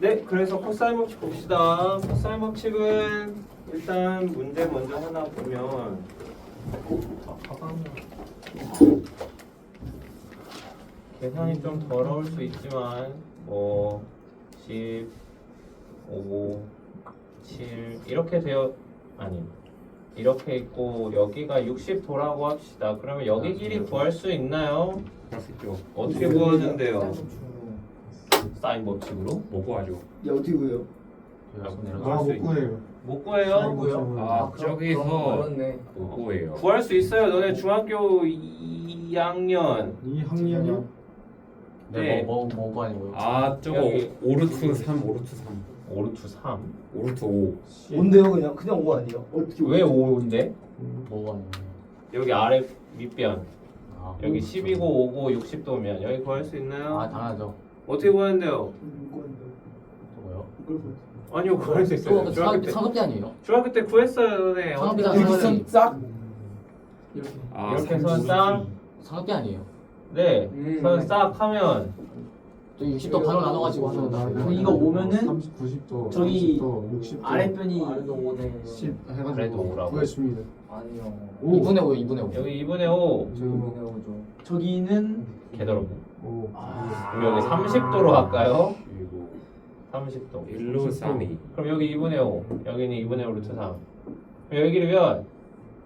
네, 그래서 코사인 법칙 봅시다. 코사인 법칙은 일단 문제 먼저 하나 보면 계산이 좀 더러울 수 있지만 뭐 10, 5, 7 이렇게 되어 아니 이렇게 있고 여기가 60도라고 합시다. 그러면 여기 길이 구할 수 있나요? 있죠. 어떻게 구하는데요? 사인 법칙으로? 뭐 구하죠? 야 어떻게 구해요? 구할 수 있- 못 구해요? 아 저기서 어렵네. 못 구해요. 구할 수 있어요. 너네 중학교 2학년 이 학년이요? 네. 뭐, 뭐, 뭐가 아니고요? 아 저거 여기. 오르트 3 오르트 3 오르투 3. 오르트 5 뭔데요 그냥 그냥 5 아니에요? 어떻게 왜 구해요? 5인데? 뭐가 아니고요? 여기 아래 밑변. 아, 여기 12고 5고 60도면 여기 구할 수 있나요? 아, 당연하죠. 어떻게 구하는데요? 저거요? 아니요 구할 수 있어요. 또 중학교 상업, 때 상업대 아니에요? 중학교 때 구했어요, 너네. 상업비가 어떻게 상업비. 구했어요? 싹 이렇게 아 이렇게 해서 쌍. 상업대 아니에요? 네. 음. 선싹 하면 또 60도 반으로 나눠가지고 하는 그럼 이거 오면은 30, 90도, 저기 60도, 60도, 아랫변이 아래도 오네. 10 그래도 해가지고 오라고. 구했습니다. 아니요. 오. 2분의 5요, 2분의 5. 여기 2분의 5 지금 저기는 개더럽네. 오. 그럼 여기 30도로 할까요? 그리고 30도. 1로 3 2 그럼 여기 2분의 5. 여기는 2분의 5 루트 3. 그럼 여기 길이 몇?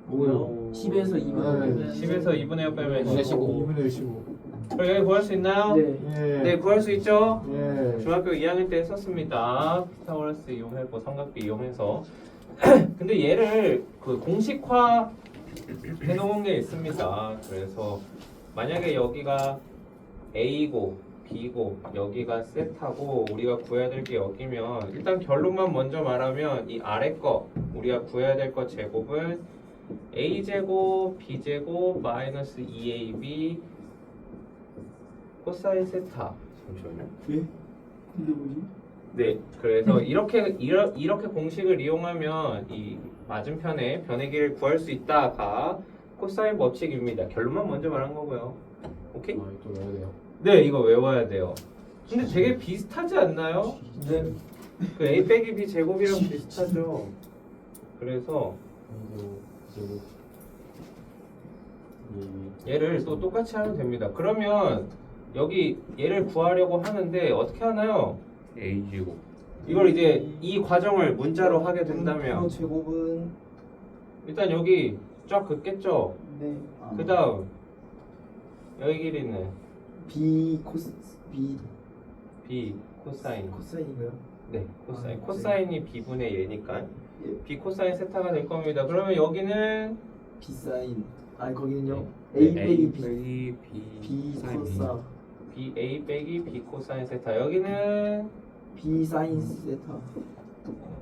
뭐요? 10에서 2분 네. 10에서 2분의 5 빼면 2분의 15. 2분의 15. 그럼 여기 구할 수 있나요? 네. 예. 네, 구할 수 있죠? 예. 중학교 2학년 때 했었습니다. 피타고라스 이용했고 삼각비 이용해서. 근데 얘를 그 공식화 해놓은 게 있습니다. 그래서 만약에 여기가 A고 B고 여기가 세타고 우리가 구해야 될 게 여기면 일단 결론만 먼저 말하면 이 아래 거 우리가 구해야 될 거 제곱은 A 제곱 B 제곱 마이너스 2AB 코사인 세타 잠시만요. 이게 뭐지? 네, 그래서 이렇게 이러, 이렇게 공식을 이용하면 이 맞은편에 변의 길을 구할 수 있다가 코사인 법칙입니다. 결론만 먼저 말한 거고요. 오케이? 아, 또 외워야 돼요. 네, 이거 외워야 돼요. 근데 되게 비슷하지 않나요? 네 그 a 빼기 b 제곱이랑 비슷하죠. 그래서 그리고 이 얘를 또 똑같이 하면 됩니다. 그러면 여기 얘를 구하려고 하는데 어떻게 하나요? A 제곱 이걸 이제 이 과정을 문자로 하게 된다면 표 제곱은 일단 여기 쫙 긋겠죠. 네그 다음 여기 길이는 B 코스 B b 코사인. 코사인인가요? 네, 코사인. 아, 코사인이 b분의 얘니까 예. b 코사인 세타가 될 겁니다. 그러면 여기는 B 사인 아니 거기는요 네. A A 빼기 B 빼기 B B 사인 B. 코사 b a 빼기 b 코사인 세타. 여기는 B 사인 세타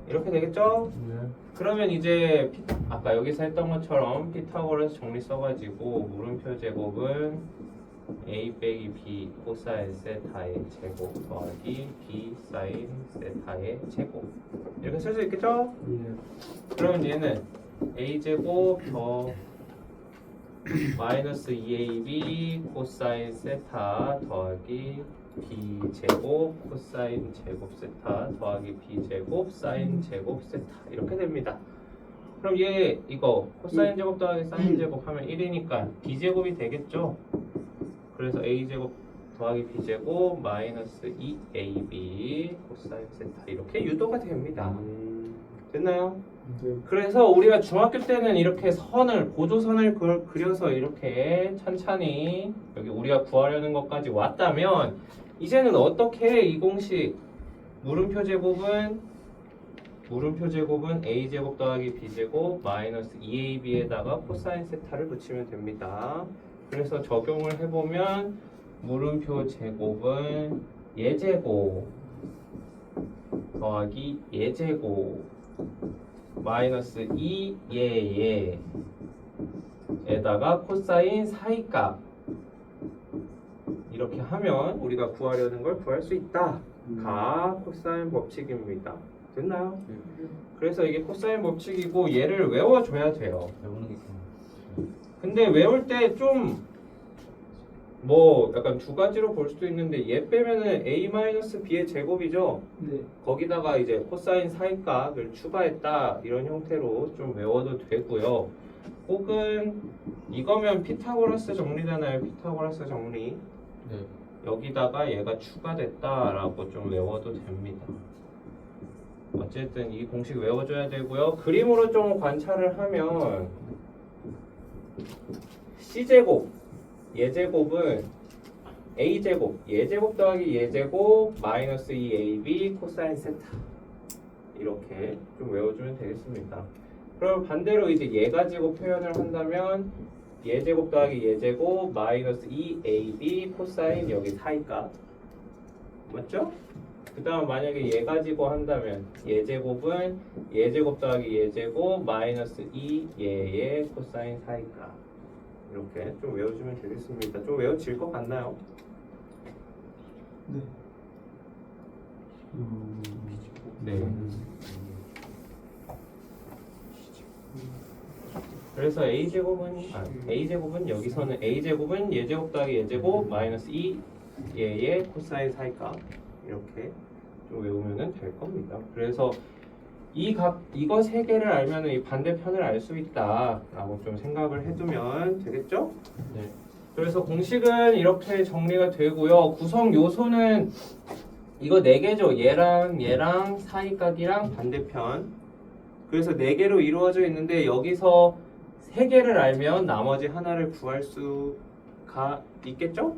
이렇게 되겠죠? 네. 그러면 이제 피- 아까 여기서 했던 것처럼 피타고라스 정리 써가지고 물음표 제곱은 a 빼기 b 코사인 세타의 제곱 더하기 b 사인 세타의 제곱 이렇게 쓸 수 있겠죠? 예. 그러면 얘는 a 제곱 더 마이너스 2ab 코사인 세타 더하기 b 제곱 코사인 제곱 세타 더하기 b 제곱 사인 제곱 세타 이렇게 됩니다. 그럼 얘 이거 코사인 제곱 더하기 사인 제곱 하면 1이니까 b 제곱이 되겠죠? 그래서 a 제곱 더하기 b 제곱 마이너스 2ab 코사인 세타 이렇게 유도가 됩니다. 됐나요? 네. 그래서 우리가 중학교 때는 이렇게 선을 보조선을 그, 그려서 이렇게 찬찬히 여기 우리가 구하려는 것까지 왔다면 이제는 어떻게 해, 이 공식 물음표 제곱은 물음표 제곱은 a 제곱 더하기 b 제곱 마이너스 2ab에다가 코사인 세타를 붙이면 됩니다. 그래서 적용을 해보면 물음표 제곱은 예제곱 더하기 예제곱 마이너스 2 예예 에다가 코사인 사이값 이렇게 하면 우리가 구하려는 걸 구할 수 있다. 가 코사인 법칙입니다. 됐나요? 그래서 이게 코사인 법칙이고 얘를 외워줘야 돼요. 외우는 게. 근데 외울 때 좀 뭐 약간 두 가지로 볼 수도 있는데 얘 빼면은 a b의 제곱이죠. 네. 거기다가 이제 코사인 사인각을 추가했다 이런 형태로 좀 외워도 되고요. 혹은 이거면 피타고라스 정리잖아요. 피타고라스 정리. 네. 여기다가 얘가 추가됐다라고 좀 외워도 됩니다. 어쨌든 이 공식 외워줘야 되고요. 그림으로 좀 관찰을 하면 c제곱, 예제곱은 a제곱, 예제곱 더하기 예제곱 마이너스 2ab 코사인 세타 이렇게 좀 외워주면 되겠습니다. 그럼 반대로 이제 얘 가지고 표현을 한다면 예제곱 더하기 예제곱 마이너스 2ab 코사인 여기 사이값 맞죠? 그 다음 만약에 얘 가지고 한다면 예제곱은 예제곱 더하기 예제곱 마이너스 2예의 코사인 사이값 이렇게 좀 외워주면 되겠습니다. 좀 외워질 것 같나요? 네. 네. 그래서 a 제곱은 아, a 제곱은 여기서는 a 제곱은 예 제곱 더하기 예 제곱 마이너스 2 예의 코사인 사이값 이렇게 좀 외우면은 될 겁니다. 그래서 이각 이거 세 개를 알면은 이 반대편을 알 수 있다라고 좀 생각을 해두면 되겠죠? 네. 그래서 공식은 이렇게 정리가 되고요. 구성 요소는 이거 네 개죠. 얘랑 얘랑 사이각이랑 반대편. 그래서 네 개로 이루어져 있는데 여기서 세 개를 알면 나머지 하나를 구할 수가 있겠죠?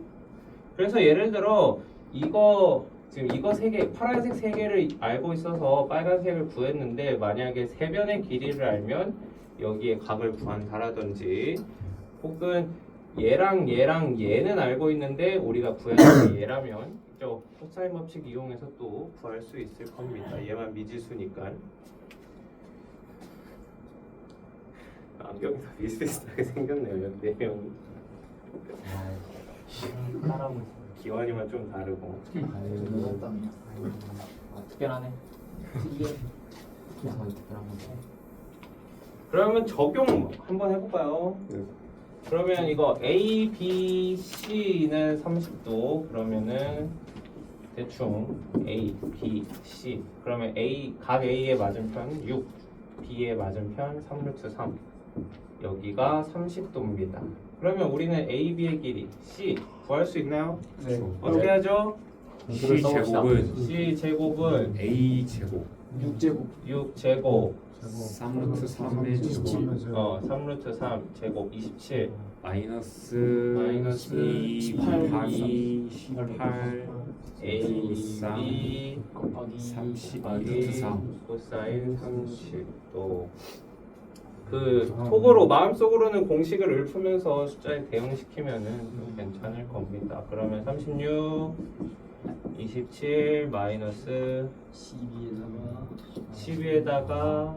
그래서 예를 들어 이거 지금 이거 세 개, 파란색 세 개를 알고 있어서 빨간색을 구했는데 만약에 세 변의 길이를 알면 여기에 각을 구한다라든지 혹은 얘랑 얘랑 얘는 알고 있는데 우리가 구해야 될 얘라면 저 코사인 법칙 이용해서 또 구할 수 있을 겁니다. 얘만 미지수니까. 안경이 다 비슷비슷하게 생겼네요. 네 명. 따라하고 있어. 기완이만 좀 다르고. 아, 특별하네. 특별한. 그러면 적용 한번 해볼까요? 그러면 이거 A, B, C는 30도 그러면은 대충 A, B, C 그러면 A 각 A의 맞은편 6, B의 맞은편 3루트 3 여기가 30도입니다. 그러면 우리는 A, B의 길이 C 구할 수 있나요? 네. 어떻게 하죠? C 제곱은 C 제곱은 A 제곱. 6제곱. 6 제곱. 3루트 3의 제곱. 어 3루트 3 제곱 27 마이너스 마이너스 2 18 곱하기 18 A, B 곱하기 32 곱하기 루트 3 코사인 30도 그 속으로 마음속으로는 공식을 읊으면서 숫자에 대응시키면은 좀 괜찮을 겁니다. 그러면 36 27 마이너스 12에다가 12에다가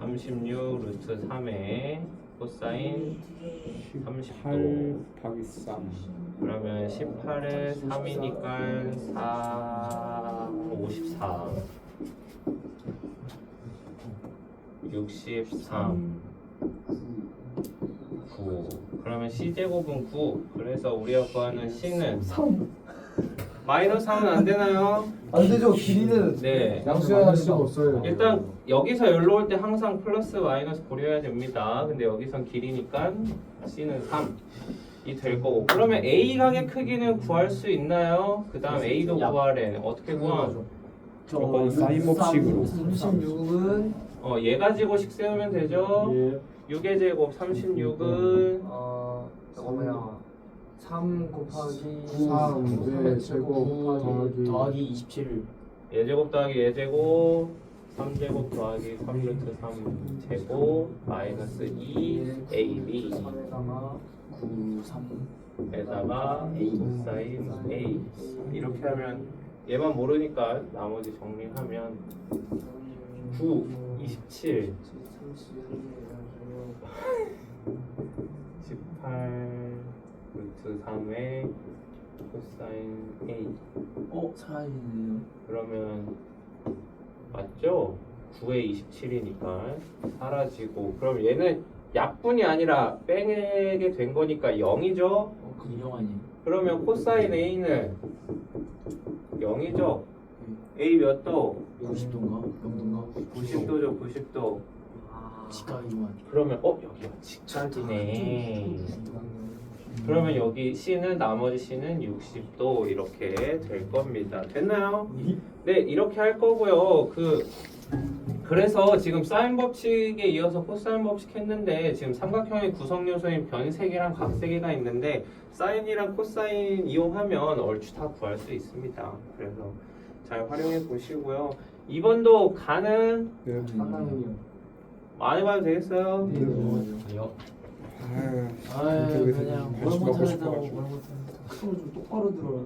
36 루트 3의 코사인 30도. 8 곱하기 3 그러면 18에 3이니까 4 54 63 9 그러면 C제곱은 9 그래서 우리가 구하는 C는 3 마이너스 3은 안 되나요? 안 되죠. 길이는 네. 양수해야 할 수가 없어요. 일단 여기서 여기로 올 때 항상 플러스 마이너스 고려해야 됩니다. 근데 여기선 길이니까 C는 3이 될 거고. 그러면 A 각의 크기는 구할 수 있나요? 그 다음 A도 구하래. 어떻게 구하? 저건 사인 법칙으로. 36은 어, 얘 가지고 식 세우면 되죠? 예. 6의 제곱 36은 어 저거 뭐야 3 곱하기 3, 네, 제곱 곱하기 더하기 더하기 27 예제곱 더하기 예제곱 3 제곱 더하기 3 루트 3 제곱 마이너스 2 AB 3에다가 9 3 에다가 A. 사인 A. 이렇게 하면 얘만 모르니까 나머지 정리하면 9 27 18 루트 3의 코사인 A 어 사라지네요 그러면 맞죠? 9에 27이니까 사라지고 그럼 얘는 약분이 아니라 빼게 된 거니까 0이죠. 어, 그 인형 아니에요? 그러면 코사인 A는 0이죠. A 몇 도? 90도인가? 0도인가? 90도죠, 90도. 직각이구만. 그러면 어 여기가 직각이네. 그러면 여기 C는 나머지 C는 60도 이렇게 될 겁니다. 됐나요? 네, 이렇게 할 거고요. 그 그래서 지금 사인 법칙에 이어서 코사인 법칙 했는데 지금 삼각형의 구성 요소인 변색이랑 각색이가 있는데 사인이랑 코사인 이용하면 얼추 다 구할 수 있습니다. 그래서 잘 활용해 보시고요. 2번도 가능 네. 하나는요. 많이 봐도 되겠어요? 네. 아니요. 아유, 아유 이쪽에서 그냥 다시 뭘 가고 못하는 싶어가지고. 뭘 못하는 손을 좀 똑바로 들어라.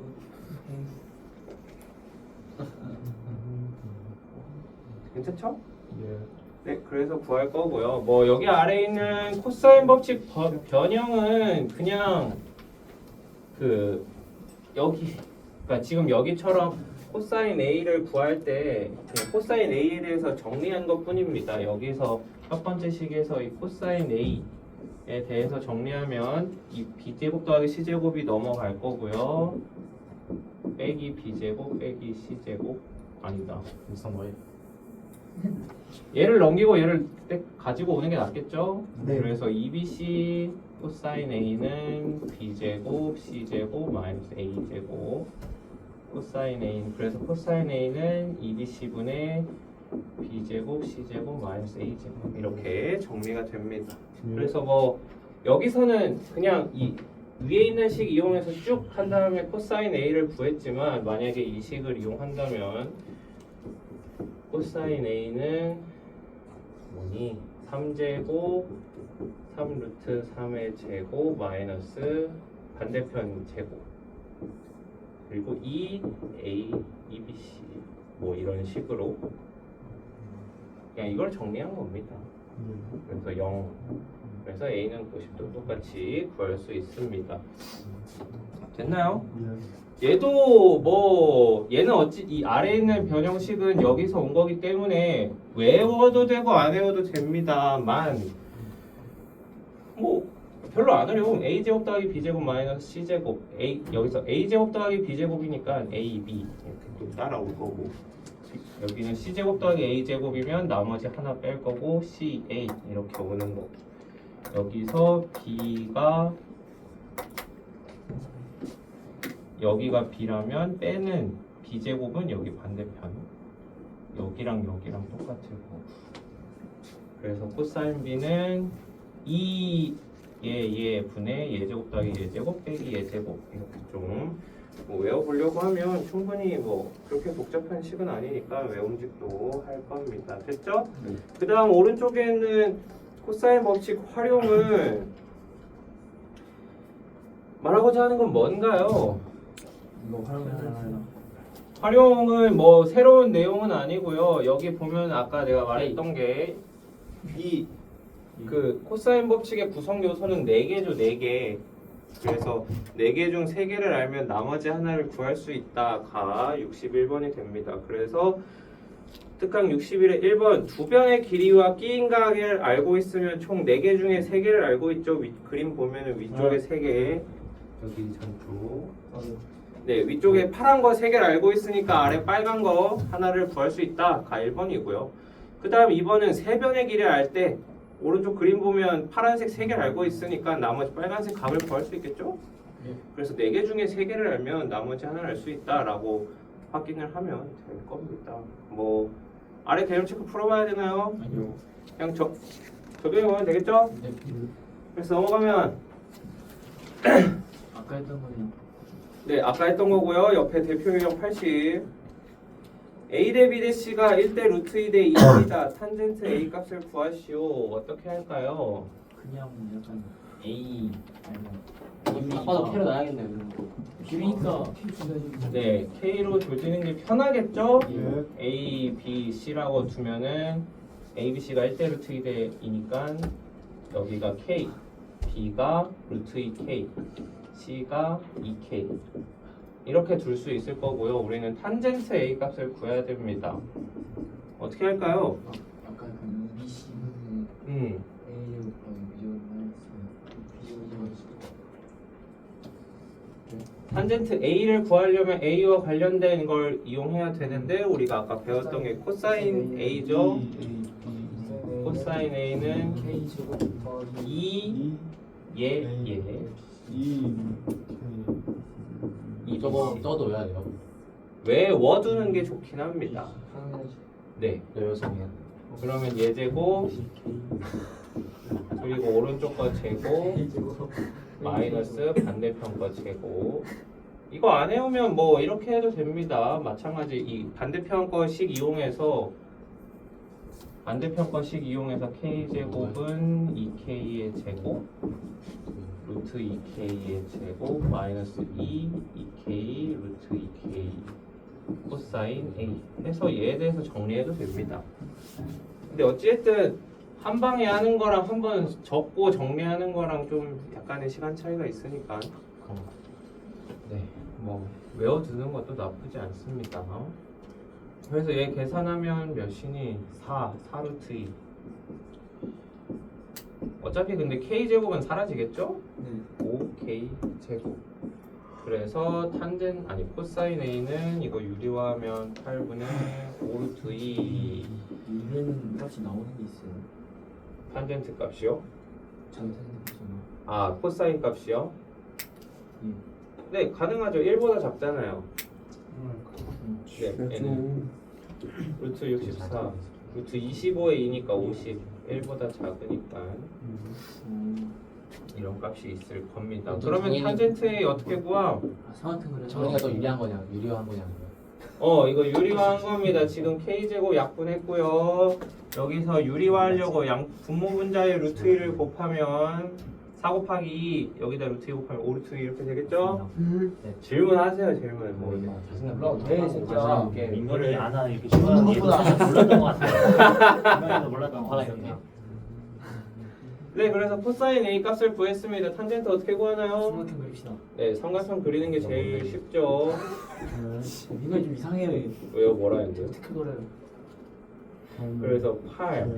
괜찮죠? 예. 네, 그래서 구할 거고요. 뭐 여기 아래 있는 코사인 법칙 버- 변형은 그냥 그 여기 그러니까 지금 여기처럼 코사인 A를 구할 때 코사인 A에 대해서 정리한 것 뿐입니다. 여기서 첫 번째 식에서 이 코사인 A에 대해서 정리하면 이 b제곱 더하기 c제곱이 넘어갈 거고요. 빼기 b제곱 빼기 c제곱 아니다. 무슨 거예요? 얘를 넘기고 얘를 때- 가지고 오는 게 낫겠죠? 네. 그래서 2bc 코사인 a는 b제곱 c제곱 마이너스 a제곱 코사인 a는 그래서 코사인 a는 2bc분의 b제곱 c제곱 마이너스 a제곱 이렇게 정리가 됩니다. 그래서 뭐 여기서는 그냥 이 위에 있는 식 이용해서 쭉 한 다음에 코사인 a를 구했지만 만약에 이 식을 이용한다면 코사인 a는 뭐니? 3제곱 3루트 3의 제곱 마이너스 반대편 제곱 그리고 2 a 2bc 뭐 이런 식으로 그냥 이걸 정리한 겁니다. 그래서 0 그래서 a는 90도 똑같이 구할 수 있습니다. 됐나요? 얘도 뭐 얘는 어찌 이 아래에 있는 변형식은 여기서 온 거기 때문에 외워도 되고 안 외워도 됩니다만 뭐 별로 안 어려움 a 제곱 더하기 b 제곱 마이너스 c 제곱 a 여기서 a 제곱 더하기 b 제곱이니까 a b. 이렇게 또 따라올 거고. 여기는 c 제곱 더하기 a 제곱이면 나머지 하나 뺄 거고 c a 이렇게 오는 거. 여기서 b가 여기가 b라면 빼는 b제곱은 여기 반대편. 여기랑 여기랑 똑같을 거고 그래서 코사인 b는 2 예 예 분의 예제곱 더하기 예제곱 빼기 예제곱 이렇게 좀 뭐 외워보려고 하면 충분히 뭐 그렇게 복잡한 식은 아니니까 외움직도 할 겁니다 됐죠? 네. 그 다음 오른쪽에는 코사인 법칙 활용을 말하고자 하는 건 뭔가요? 이거 활용해달라. 활용은 뭐 새로운 내용은 아니고요. 여기 보면 아까 내가 말했던 게 이 그 코사인 법칙의 구성 요소는 네 개죠, 네 개. 그래서 네개중세 개를 알면 나머지 하나를 구할 수 있다가 61번이 됩니다. 그래서 특강 61의 1번 두 변의 길이와 끼인 각을 알고 있으면 총네개 중에 세 개를 알고 있죠. 위, 그림 보면은 위쪽에 세 개, 여기 전쪽. 네, 위쪽에 파란 거세 개를 알고 있으니까 아래 빨간 거 하나를 구할 수 있다. 가 1번이고요. 그 다음 2번은 세 변의 길이를 알 때 오른쪽 그림 보면 파란색 세 개를 알고 있으니까 나머지 빨간색 값을 구할 수 있겠죠? 네. 그래서 네개 중에 세 개를 알면 나머지 하나를 알 수 있다라고 확인을 하면 될 겁니다. 뭐 아래 개념 체크 풀어봐야 되나요? 아니요. 그냥 저 적용해 보면 되겠죠? 네. 그래서 넘어가면 아까 했던 거냐? 네, 아까 했던 거고요. 옆에 대표 유형 80. A 대 b 대 c가 1대 루트 2대 2입니다. 탄젠트 a 값을 구하시오. 어떻게 할까요? 그냥 약간 a 아니 아빠도 캐로 나야겠네요. 이런 거. 길이니까 네, k로 조지는 게 편하겠죠? 예. a, b, c라고 두면은 a, b, c가 1대 루트 2대 2니까 여기가 k, b가 루트 2k, c가 2k 이렇게 둘 수 있을 거고요. 우리는 탄젠트 a 값을 구해야 됩니다. 어떻게 할까요? 아까 그 b 음. 탄젠트 a를 구하려면 a와 관련된 걸 이용해야 되는데 우리가 아까 배웠던 게 코사인 a죠. 코사인 a는 e, 예, 예. E, k 제곱 2 예예 저거 저도 외워야 돼요. 외워두는 게 좋긴 합니다. 네. 여성이야. 그러면 예제곱 그리고 오른쪽 거 제곱 마이너스 반대편 거 제곱 이거 안 해오면 뭐 이렇게 해도 됩니다 마찬가지 이 반대편 거식 이용해서 반대편 거식 이용해서 k 제곱은 2k의 제곱 루트 2k의 제곱 마이너스 2 2k 루트 2k 코사인 a 해서 얘에 대해서 정리해도 됩니다 근데 어찌됐든 한 방에 하는 거랑 한 번 적고 정리하는 거랑 좀 약간의 시간 차이가 있으니까 네, 뭐 외워두는 것도 나쁘지 않습니다. 그래서 얘 계산하면 몇이니? 4, 4루트 2 어차피 근데 k 제곱은 사라지겠죠? 네. 5k 제곱 그래서 탄젠 아니 코사인 a는 이거 유리화하면 8분의 5루트 2 이런 값이 나오는 게 있어요. 탄젠트 값이요? 자기 생각하잖아. 아 코사인 값이요? 예. 네 가능하죠 1보다 작잖아요 네 얘는 좀 루트 64 루트 25에 2니까 50 1보다 작으니까 음. 이런 값이 있을 겁니다 좀 그러면 탄젠트 A 어떻게 구함? 아, 삼각형을 해서 정리가 또 유리한 거냐? 유리한 거냐? 어 이거 유리화한 겁니다 지금 K제곱 약분했고요 여기서 유리화하려고 양 분모 분자의 루트 1을 곱하면 4 곱하기 2 여기다 루트 2 곱하면 5 루트 2 이렇게 되겠죠? 네, 질문하세요 질문 뭐 이게. 자신감 몰라, 왜 진짜. 민건이 안 하는 이렇게 시원한 얘도 사실 몰랐던 것 같아요. 민건이도 몰랐던 것 같아요. 네 그래서 코사인 A 값을 구했습니다 탄젠트 어떻게 구하나요? 삼각형 그립시다. 네 삼각형 그리는 게 제일 쉽죠 이거 좀 이상해요. 이게. 왜요 뭐라 했는데요? 어떻게 그려요? 그래서 8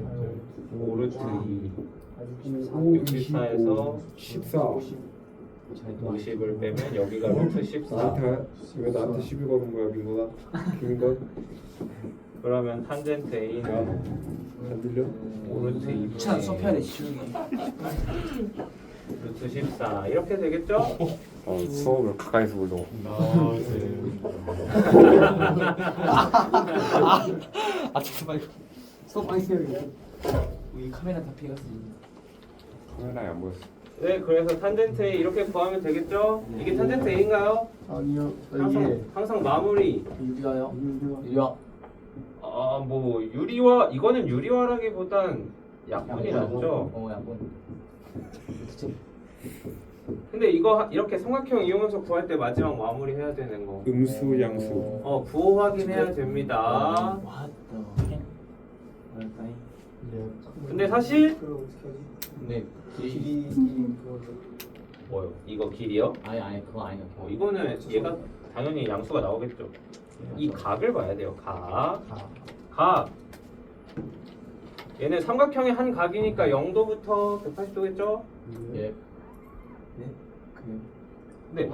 5 루트 2 64에서 14 50을 빼면 여기가 루트 14 나한테 왜 나한테 시비 거는 거야 민건아? 김건 그러면 탄젠트 A는 안 들려? 5 루트 2차 수업해야 돼 시중에. 루트 14 이렇게 되겠죠? 어 수업을 가까이서 불러 아 잠깐만. 수업 많이 이거. 우리 카메라 다 피해갔어. 카메라에 안 보였어 네 그래서 탄젠트 A 이렇게 구하면 되겠죠? 이게 탄젠트 A인가요? 아니요 항상, 항상 마무리 유리가요? 유리와 아뭐 유리화 이거는 유리화라기보단 약분이 낫죠 어 약분. 근데 이거 하- 이렇게 삼각형 이용해서 구할 때 마지막 마무리 해야 되는 거 음수 양수 어, 부호 확인해야 됩니다. 왔다. 뭐랄까이? 근데 사실 근데 길이 길이 뭐요? 이거 길이요? 아니 아니 그거 아니야. 어, 이거는 얘가 당연히 양수가 나오겠죠. 이 각을 봐야 돼요. 각. 각. 얘는 삼각형의 한 각이니까 0도부터 180도겠죠? 예. 그래요. 네.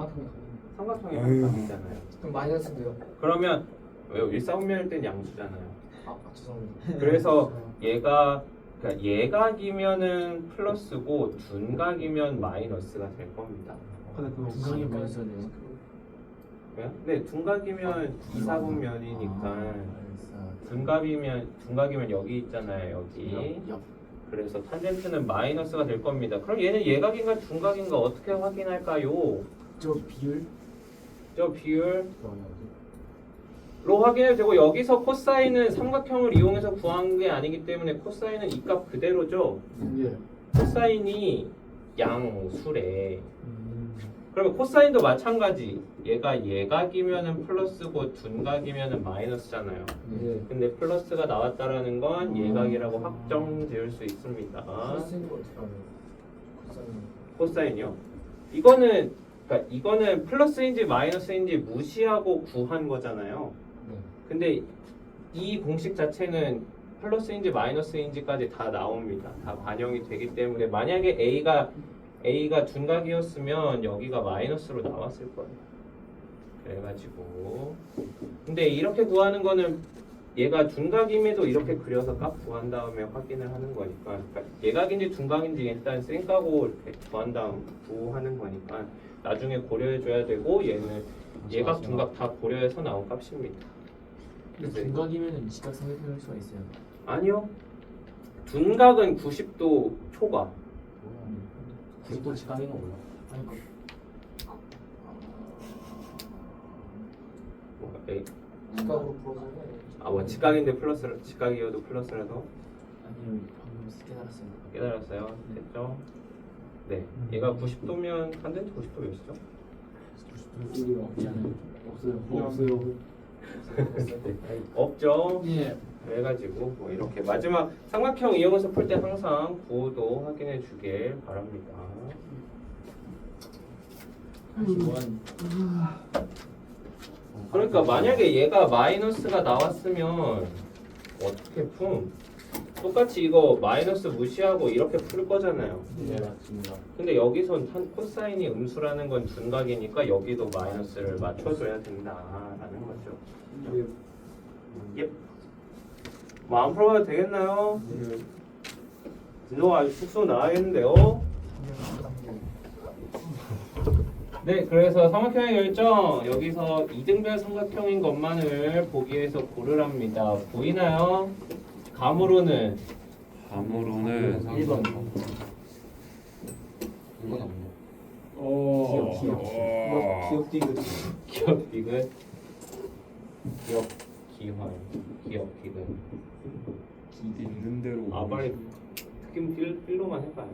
삼각형의 한 아유. 각이잖아요. 그럼 마이너스인데요 그러면 왜요? 일사분면일 땐 양수잖아요. 아 죄송합니다 그래서 얘가 그러니까 예각이면은 플러스고 둔각이면 마이너스가 될 겁니다. 근데 그거 중간에 뭐였어요? 왜요? 네, 둔각이면 이사분면이니까 둔각이면 둔각이면 여기 있잖아요, 여기. 그래서 탄젠트는 마이너스가 될 겁니다. 그럼 얘는 예각인가 둔각인가 어떻게 확인할까요? 저 비율? 저 비율 로 확인해도 되고 여기서 코사인은 삼각형을 이용해서 구한 게 아니기 때문에 코사인은 이 값 그대로죠. 예 코사인이 양수래. 그러면 코사인도 마찬가지. 얘가 예각이면은 플러스고 둔각이면은 마이너스잖아요. 예. 근데 플러스가 나왔다라는 건 예각이라고 확정 지을 수 있습니다. 코사인 어떻게? 코사인 코사인이요? 이거는 그러니까 이거는 플러스인지 마이너스인지 무시하고 구한 거잖아요. 네. 근데 이 공식 자체는 플러스인지 마이너스인지까지 다 나옵니다. 다 반영이 되기 때문에 만약에 a가 a가 둔각이었으면 여기가 마이너스로 나왔을 거예요. 그래가지고 근데 이렇게 구하는 거는 얘가 둔각임에도 이렇게 그려서 값 구한 다음에 확인을 하는 거니까 그러니까 예각인지 둔각인지 일단 쌩까고 이렇게 구한 다음 구하는 거니까 나중에 고려해 줘야 되고 얘는 예각 둔각 다 고려해서 나온 값입니다. 근데 그래서 중각이면은 직각 삼각형일 수가 있어요. 아니요. 둔각은 90도 초과. 90도 직각인 거 몰라. 아니 그 뭐, 에이, 직각으로 풀어서 아, 뭐 직각인데 플러스 직각이어도 플러스라서 아니요 방금 깨달았어요. 깨달았어요. 됐죠? 네. 얘가 90도면 탄젠트 90도 몇이죠? 없지 않아요? 없어요. 없어요. 없죠. 예. 그래가지고 뭐 이렇게 마지막 삼각형 이용해서 풀 때 항상 구호도 확인해 주길 바랍니다. 그러니까 만약에 얘가 마이너스가 나왔으면 어떻게 품? 똑같이 이거 마이너스 무시하고 이렇게 풀 거잖아요. 네 맞습니다. 근데 여기선 탄 코사인이 음수라는 건 둔각이니까 여기도 마이너스를 맞춰줘야 된다라는 거죠. 예. 뭐안 풀어봐도 되겠나요? 진도가 아주 쑥쑥 나가겠는데요? 네, 그래서 삼각형의 결정 여기서 이등변 삼각형인 것만을 보기 위해서 고르랍니다. 보이나요? 감으로는 감으로는 1번. 이건 없네. 어. 기억, 기억. 어. 기억 디귿. 기억 디귿 기억 기환 기억 디귿 있는 대로. 아 빨리 특임 필, 필로만 해봐요.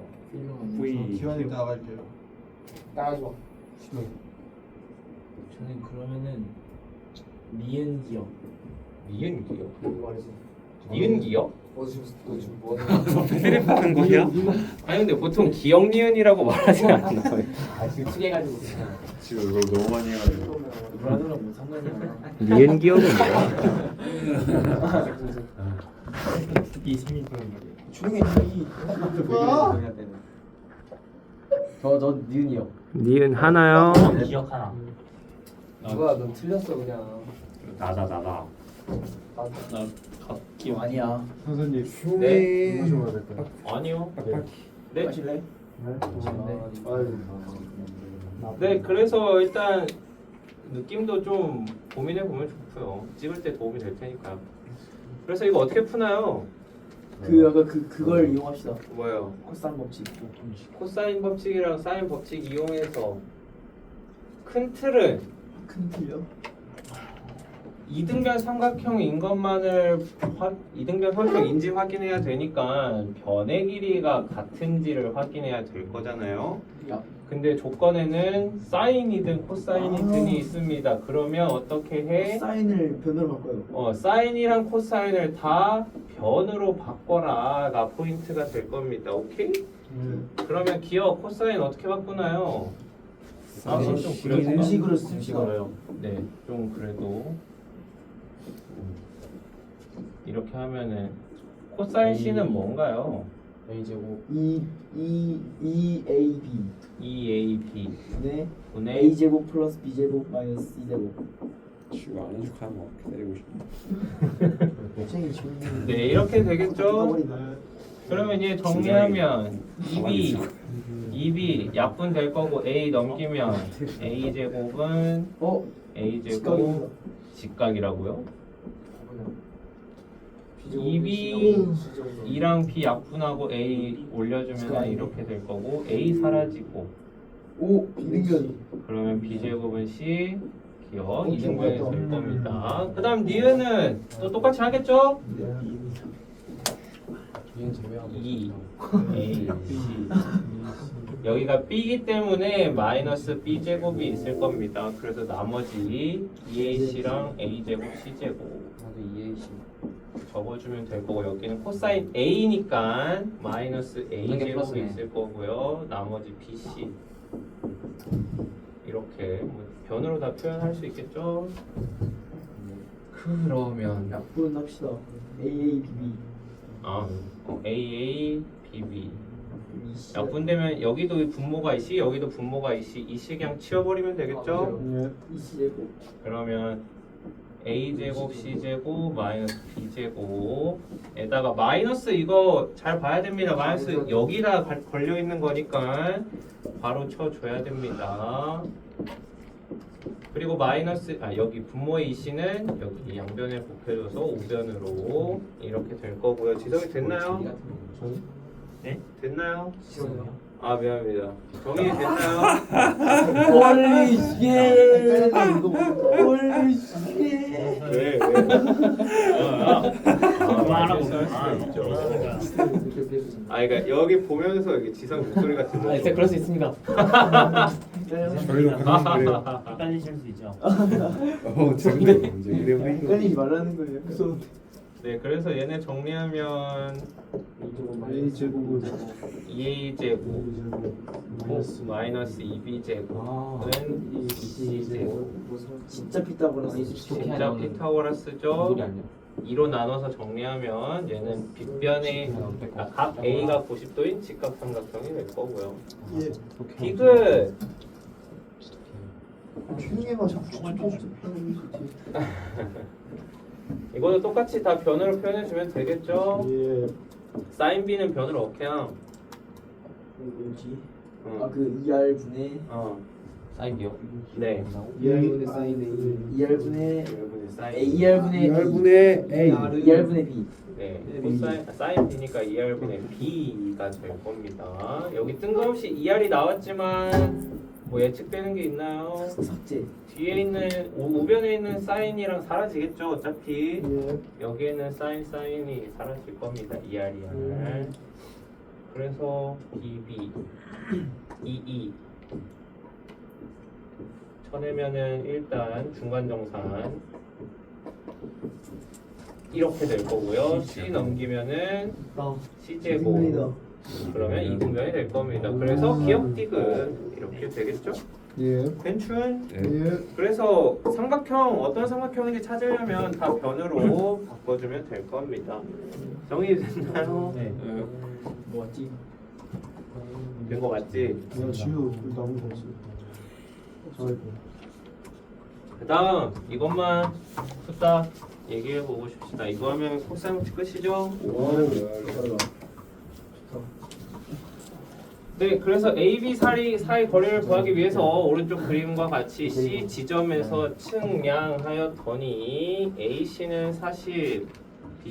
V. 기환이 나갈게요. 나가지 마. 저는 그러면은 미은 기억. 니은 기억 이거 말이지. 니은 기억? 너 지금 너 지금 뭐 하는 거야? 아니 근데 보통 기억 니은이라고 말하지 않나요? 아 지금 투개가지고 지금 이걸 너무 많이 해가지고. 브라더랑 뭐 상관이 야? 니은 기억은 뭐야? 이 생일. 조용히 해. 저저 니은이요. 니은 하나요? 기억 하나. 누가 넌 틀렸어 그냥. 나다 나다. 나 기억 아니야. 선생님. 네. 흉내. 좀 될까요? 아니요. 네. 마실래? 네, 그래서 일단 느낌도 좀 고민해 보면 좋고요. 찍을 때 도움이 될 테니까요. 그래서 이거 어떻게 푸나요? 그 아까 그 그걸 이용합시다. 뭐예요? 코사인 법칙. 코사인 법칙이랑 사인 법칙 이용해서 큰 틀은 큰 틀려? 이등변 삼각형인 것만을 확 이등변 삼각형인지 확인해야 되니까 변의 길이가 같은지를 확인해야 될 거잖아요. 야. 근데 조건에는 사인이든 코사인이든이 아. 있습니다. 그러면 어떻게 해? 사인을 변으로 바꿔요. 어, 사인이랑 코사인을 다 변으로 바꿔라가 포인트가 될 겁니다. 오케이? 그러면 기억 코사인 어떻게 바꾸나요? 아, 좀 그래도 음식으로 씁시다. 네, 좀 그래도 음, 이렇게 하면은 코사인 C는 뭔가요? A 제곱 E E E A B 2AB 네 분의 A 제곱 플러스 B 제곱 마이너스 C 제곱. 지금 아는 척하는 거 기다리고 싶네. 쟁이 지금. 네 이렇게 되겠죠? 그러면 이제 정리하면 2B 2B 약분 될 거고 A 넘기면 A 제곱은 어 A 제곱. 직각이라고요? 2B 2랑 B 약분하고 A 올려주면 이렇게 될 거고 A 사라지고 오 비등변. 그러면 B 제곱은 C 기억 어, 이등변이. 될 겁니다. 그다음 니은은 또 똑같이 하겠죠? 니은 제외하고 2 A C 여기가 B이기 때문에 마이너스 B 제곱이 있을 겁니다. 그래서 나머지 2AC랑 A 제곱 C 제곱 나도 EAC 적어주면 될 거고 여기는 코사인 A니까 마이너스 A 있는 게 제곱이 플러스네. 있을 거고요. 나머지 BC 이렇게 뭐 변으로 다 표현할 수 있겠죠? 그러면 약분 합시다. A A B B. 아, 어, AA, BB 이씨. 약분되면 여기도 분모가 이씨 여기도 분모가 이씨 이씨 그냥 치워버리면 되겠죠? 이씨 제곱. 그러면 a 제곱 c 제곱 마이너스 b 제곱에다가 마이너스 이거 잘 봐야 됩니다. 마이너스 여기다 가- 걸려 있는 거니까 바로 쳐줘야 됩니다. 그리고 마이너스 아 여기 분모의 이씨는 여기 양변에 곱해줘서 우변으로 이렇게 될 거고요. 지성이 됐나요? 네? 됐나요? 아 미안합니다. 정리 됐나요? 홀리 쉣. 홀리 쉣. 왜 왜? 아, 아. 그러니까. 아 그러니까 여기 보면서 여기 지성 목소리가 들려. 아, 진짜 그럴 수 있습니다. 저희도 가끔 그래요. 헷갈리실 수 있죠. 어. 이제 그래 보이는 헷갈리지 말라는 거예요. 네 그래서 얘네 정리하면 A 제곱은 2a 제곱 마이너스 2b 제곱은 c 제곱. 진짜 피타고라스. 진짜 피타고라스죠. 2로 나눠서 정리하면 얘는 빗변의 아, 각 a가 90도인 직각 삼각형이 될 거고요. 디귿 중에만 자꾸 이거도 똑같이 다 변으로 표현해 주면 되겠죠? 예. 사인 b는 변으로 어떻게 함? 뭐지? 어. 아그 2R 분의 어. 사인비요. 네. 2R 사인 2R 분의 여러분의 사인. A 2R 분의 B. 2분의 A 2R 분의 B. 네. 코사인 사인 b니까 2r분의 b가 될 겁니다. 여기 뜬금없이 2r이 나왔지만 뭐 예측되는 게 있나요? 삭제. 뒤에 있는 우- 우변에 있는 사인이랑 사라지겠죠 어차피? 여기에는 사인 사인이 사라질 겁니다 2r 2r 그래서 bb 22 쳐내면은 일단 중간 정산 이렇게 될 거고요. C 넘기면은 c 제곱. 그러면 이등변이 될 겁니다. 그래서 기억 디귿 이렇게 되겠죠 예. 괜춘 예. 그래서 삼각형 어떤 삼각형인지 찾으려면 다 변으로 바꿔주면 될 겁니다. 정리 됐나요? 네. 뭐지? 된거 맞지? 지우 너무 좋지. 그다음 이것만 후딱 얘기해 보고 싶시다. 이거 하면 코사인 끝이죠? 네, 그래서 A, B 사이, 사이 거리를 구하기 위해서 오른쪽 그림과 같이 C 지점에서 측량하였더니 AC는 40,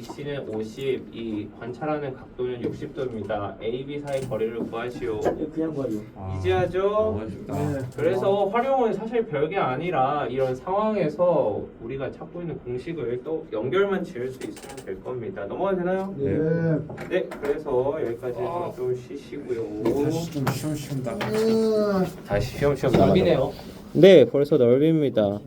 BC는 50, 이 관찰하는 각도는 60도입니다. A, B 사이 거리를 구하시오. 그냥 말이요. 이제하죠? 아쉽다. 그래서 활용은 사실 별게 아니라 이런 상황에서 우리가 찾고 있는 공식을 또 연결만 지을 수 있으면 될 겁니다. 넘어가도 되나요? 네. 네, 그래서 여기까지 좀 쉬시고요. 다시 좀 쉬엄쉬엄 나가. 다시 쉬엄쉬엄 넓이네요. 네, 벌써 넓입니다.